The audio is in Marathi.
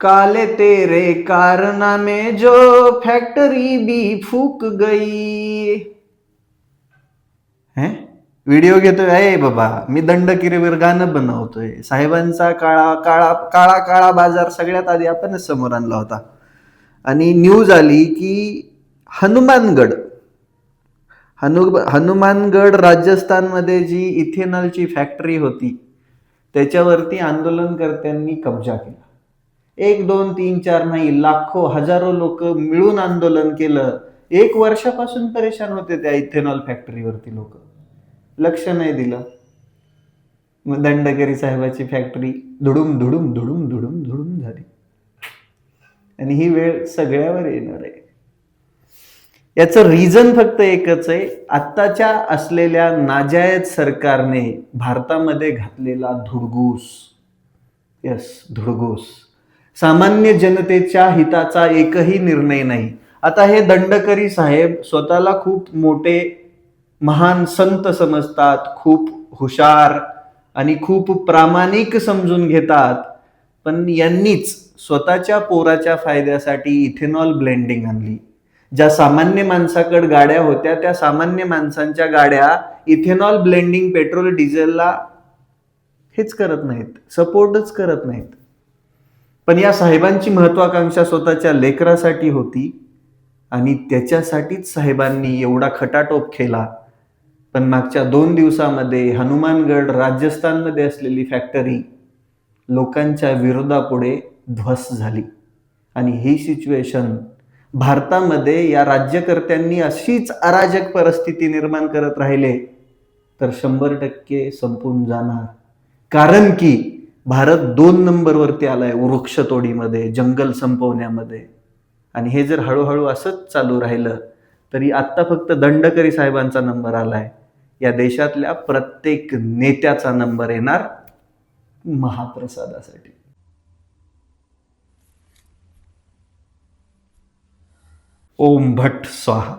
काले तेरे कारनामे जो फॅक्टरी भी फूक गई। हे? व्हिडिओ घेतोय? अरे बाबा मी दंडकिरीवर गाणं बनवतोय. साहेबांचा काळा काळा काळा काळा बाजार सगळ्यात आधी आपणच समोर आणला होता. आणि न्यूज आली की हनुमानगड हनु हनुमानगड राजस्थानमध्ये जी इथेनॉलची फॅक्टरी होती त्याच्यावरती आंदोलनकर्त्यांनी कब्जा केला. एक दोन तीन चार नाही लाखो हजारो लोक मिळून आंदोलन केलं. एक वर्षापासून परेशान होते त्या इथेनॉल फॅक्टरीवरती लोक. लक्ष नाही दिलं. मग दंडगिरी साहेबाची फॅक्टरी धुडूम धुडूम धुडूम धुडूम धुडूम झाली. आणि ही वेळ सगळ्यावर येणार आहे. याचं रिझन फक्त एकच आहे. आत्ताच्या असलेल्या नाजायज सरकारने भारतामध्ये घातलेला धुडगूस यस धुडगूस सामान्य जनतेच्या हिताचा एकही निर्णय नाही. आता हे दंडकरी साहेब स्वतःला खूप मोठे महान संत समजतात खूप हुशार आणि खूप प्रामाणिक समजून घेतात. पण यांनीच स्वतःच्या पोराच्या फायद्यासाठी इथेनॉल ब्लेंडिंग आणली. ज्या सामान्य माणसाकडे गाड्या होत्या त्या सामान्य माणसांच्या गाड्या इथेनॉल ब्लेंडिंग पेट्रोल डिझेलला हेच करत नाहीत सपोर्टच करत नाहीत. पण या साहेबांची महत्वाकांक्षा स्वतःच्या लेकरासाठी होती आणि त्याच्यासाठीच साहेबांनी एवढा खटाटोप केला. पण मागच्या दोन दिवसामध्ये हनुमानगड राजस्थानमध्ये असलेली फॅक्टरी लोकांच्या विरोधापुढे ध्वस्त झाली. आणि ही सिच्युएशन भारतामध्ये या राज्यकर्त्यांनी अशीच अराजक परिस्थिती निर्माण करत राहिले तर शंभर टक्के संपून जाणार. कारण की भारत दोन नंबरवरती आलाय वृक्षतोडीमध्ये जंगल संपवण्यामध्ये. आणि हे जर हळूहळू असंच चालू राहिलं तरी आत्ता फक्त दंडकरी साहेबांचा नंबर आलाय. या देशातल्या प्रत्येक नेत्याचा नंबर येणार महाप्रसादासाठी. ओम भट स्वाहा.